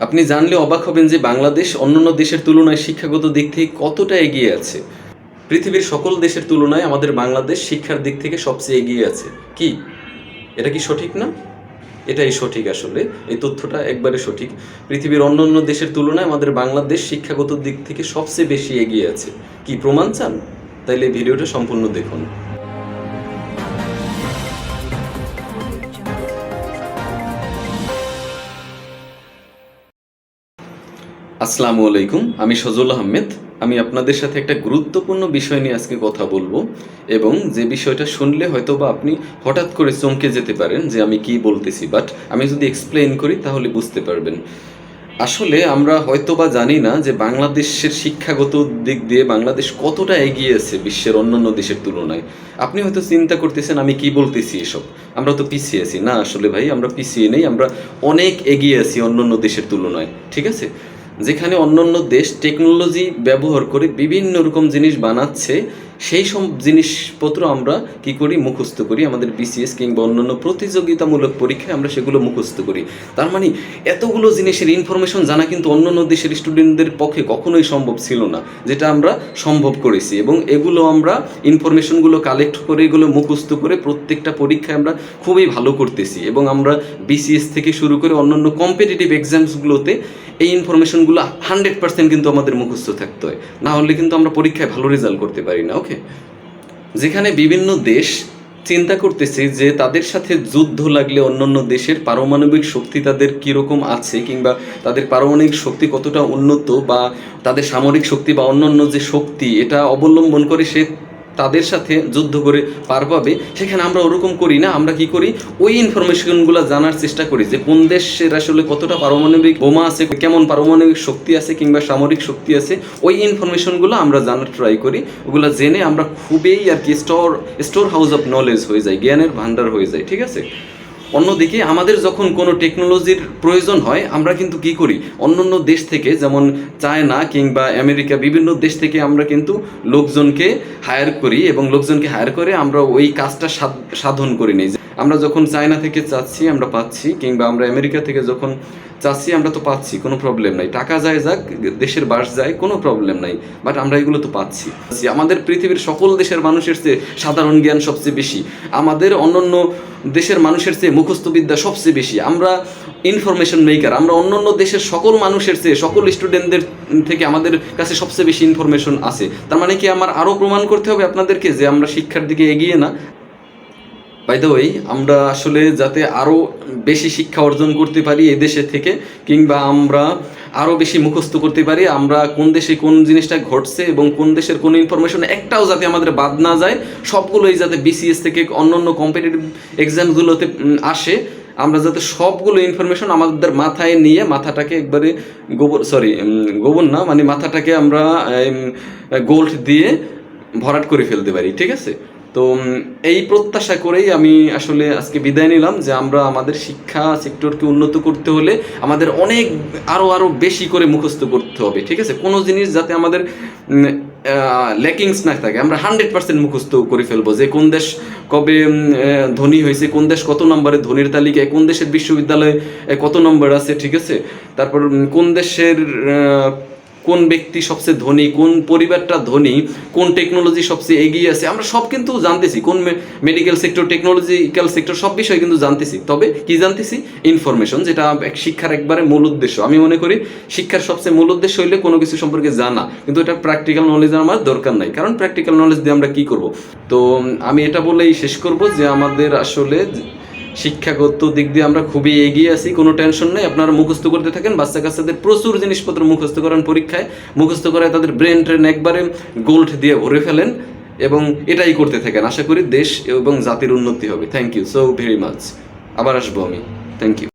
আপনি জানলে অবাক হবেন যে বাংলাদেশ অন্যান্য দেশের তুলনায় শিক্ষাগত দিক থেকে কতটা এগিয়ে আছে। পৃথিবীর সকল দেশের তুলনায় আমাদের বাংলাদেশ শিক্ষার দিক থেকে সবচেয়ে এগিয়ে আছে। কি? এটা কি সঠিক না? এটাই সঠিক আসলে। এই তথ্যটা একবারে সঠিক। পৃথিবীর অন্যান্য দেশের তুলনায় আমাদের বাংলাদেশ শিক্ষাগত দিক থেকে সবচেয়ে বেশি এগিয়ে আছে। কি প্রমাণ চান? তাইলে ভিডিওটা সম্পূর্ণ দেখুন। আসসালামু আলাইকুম, আমি সজল আহমেদ। আমি আপনাদের সাথে একটা গুরুত্বপূর্ণ বিষয় নিয়ে আজকে কথা বলব এবং যে বিষয়টা শুনলে হয়তো বা আপনি হঠাৎ করে চমকে যেতে পারেন যে আমি কি বলতেছি বাট আমি যদি এক্সপ্লেন করি তাহলে বুঝতে পারবেন। আসলে আমরা হয়তো বা জানি না যে বাংলাদেশের শিক্ষাগত দিক দিয়ে বাংলাদেশ কতটা এগিয়ে আছে বিশ্বের অন্যান্য দেশের তুলনায়। আপনি হয়তো চিন্তা করতেছেন, আমি কি বলতেছি এসব? আমরা তো পিছিয়ে আছি। না, আসলে ভাই, আমরা পিছিয়ে নেই, আমরা অনেক এগিয়ে আছি অন্যান্য দেশের তুলনায়। ঠিক আছে? যেখানে অন্যান্য দেশ টেকনোলজি ব্যবহার করে বিভিন্ন রকম জিনিস বানাচ্ছে সেই সব জিনিসপত্র আমরা কি করি? মুখস্থ করি। আমাদের বিসিএস কিংবা অন্যান্য প্রতিযোগিতামূলক পরীক্ষায় আমরা সেগুলো মুখস্থ করি। তার মানে এতগুলো জিনিসের ইনফরমেশন জানা কিন্তু অন্যান্য দেশের স্টুডেন্টদের পক্ষে কখনোই সম্ভব ছিল না, যেটা আমরা সম্ভব করেছি। এবং এগুলো আমরা ইনফরমেশনগুলো কালেক্ট করে, এগুলো মুখস্থ করে প্রত্যেকটা পরীক্ষায় আমরা খুবই ভালো করতেছি। এবং আমরা বিসিএস থেকে শুরু করে অন্যান্য কম্পিটিটিভ এক্সামসগুলোতে এই ইনফরমেশনগুলো হান্ড্রেড পার্সেন্ট কিন্তু আমাদের মুখস্থ থাকতে হয়। না হলে কিন্তু আমরা পরীক্ষায় ভালো রেজাল্ট করতে পারি না। ওকে। যেখানে বিভিন্ন দেশ চিন্তা করতেছে যে তাদের সাথে যুদ্ধ লাগলে অন্যান্য দেশের পারমাণবিক শক্তি তাদের কীরকম আছে কিংবা তাদের পারমাণবিক শক্তি কতটা উন্নত বা তাদের সামরিক শক্তি বা অন্যান্য যে শক্তি, এটা অবলম্বন করে সে তাদের সাথে যুদ্ধ করে পার পাবে, সেখানে আমরা ওরকম করি না, আমরা কি করি? ওই ইনফরমেশনগুলো জানার চেষ্টা করি যে কোন দেশের আসলে কতটা পারমাণবিক বোমা আছে, কেমন পারমাণবিক শক্তি আছে কিংবা সামরিক শক্তি আছে, ওই ইনফরমেশনগুলো আমরা জানার ট্রাই করি। ওগুলো জেনে আমরা খুবই আর কি store store house of knowledge হয়ে যায় জ্ঞানের ভান্ডার হয়ে যায় ঠিক আছে? অন্যদিকে আমাদের যখন কোনো টেকনোলজির প্রয়োজন হয়, আমরা কিন্তু কি করি? অন্য দেশ থেকে, যেমন চায়না কিংবা আমেরিকা, বিভিন্ন দেশ থেকে আমরা কিন্তু লোকজনকে হায়ার করি এবং লোকজনকে হায়ার করে আমরা ওই কাজটা সাধ- সাধন করে নিই। আমরা যখন চায়না থেকে চাচ্ছি, আমরা পাচ্ছি, কিংবা আমরা আমেরিকা থেকে যখন চাচ্ছি, আমরা তো পাচ্ছি, কোনো প্রবলেম নাই। টাকা যায় যাক, দেশের বাস যায়, কোনো প্রবলেম নাই। বাট আমরা এগুলো তো পাচ্ছি। আমাদের পৃথিবীর সকল দেশের মানুষের চেয়ে সাধারণ জ্ঞান সবচেয়ে বেশি। আমাদের অন্যান্য দেশের মানুষের চেয়ে মুখস্থবিদ্যা সবচেয়ে বেশি। আমরা ইনফরমেশন মেকার আমরা অন্যান্য দেশের সকল মানুষের চেয়ে, সকল স্টুডেন্টদের থেকে আমাদের কাছে সবচেয়ে বেশি ইনফরমেশন আছে। তার মানে কি আমার আরও প্রমাণ করতে হবে আপনাদেরকে যে আমরা শিক্ষার দিকে এগিয়ে না? বাই দ্য ওয়ে আমরা আসলে যাতে আরও বেশি শিক্ষা অর্জন করতে পারি এদেশে থেকে, কিংবা আমরা আরও বেশি মুখস্থ করতে পারি, আমরা কোন দেশে কোন জিনিসটা ঘটছে এবং কোন দেশের কোন ইনফরমেশন একটাও যাতে আমাদের বাদ না যায়, সবগুলোই যাতে বিসিএস থেকে অন্য অন্য কম্পিটিটিভ এক্সামগুলোতে আসে, আমরা যাতে সবগুলো ইনফরমেশন আমাদের মাথায় নিয়ে, মাথাটাকে একবারে গোবর সরি গোবর না মানে মাথাটাকে আমরা গোল্ড দিয়ে ভরাট করে ফেলতে পারি, ঠিক আছে? তো এই প্রত্যাশা করেই আমি আসলে আজকে বিদায় নিলাম যে আমরা আমাদের শিক্ষা সেক্টরকে উন্নত করতে হলে আমাদের অনেক আরও আরও বেশি করে মুখস্থ করতে হবে, ঠিক আছে? কোনো জিনিস যাতে আমাদের ল্যাকিংস না থাকে। আমরা হান্ড্রেড পার্সেন্ট মুখস্থ করে ফেলব যে কোন দেশ কবে ধনী হয়েছে, কোন দেশ কত নম্বরে ধনীর তালিকায়, কোন দেশের বিশ্ববিদ্যালয়ে কত নম্বর আছে, ঠিক আছে? তারপর কোন দেশের কোন ব্যক্তি সবচেয়ে ধনী, কোন পরিবারটা ধনী, কোন টেকনোলজি সবচেয়ে এগিয়ে আছে, আমরা সব কিন্তু জানতেছি, কোন মেডিকেল সেক্টর টেকনোলজিক্যাল সেক্টর সব বিষয়ে কিন্তু জানতেছি। তবে কি জানতেছি? ইনফরমেশন যেটা শিক্ষার একবারে মূল উদ্দেশ্য। আমি মনে করি শিক্ষার সবচেয়ে মূল উদ্দেশ্য হইলে কোনো কিছু সম্পর্কে জানা, কিন্তু এটা প্র্যাকটিক্যাল নলেজ আমার দরকার নাই। কারণ প্র্যাকটিক্যাল নলেজ দিয়ে আমরা কি করব? তো আমি এটা বলেই শেষ করব যে আমাদের আসলে শিক্ষাগত দিক দিয়ে আমরা খুবই এগিয়ে আছি, কোনো টেনশন নেই। আপনারা মুখস্থ করতে থাকেন, বাচ্চা কাচ্চাদের প্রচুর জিনিসপত্র মুখস্থ করেন পরীক্ষায়। মুখস্থ করায় তাদের ব্রেন ট্রেন একবারে গোল্ড দিয়ে ভরে ফেলেন এবং এটাই করতে থাকেন। আশা করি দেশ এবং জাতির উন্নতি হবে। Thank you so very much আবার আসব আমি। Thank you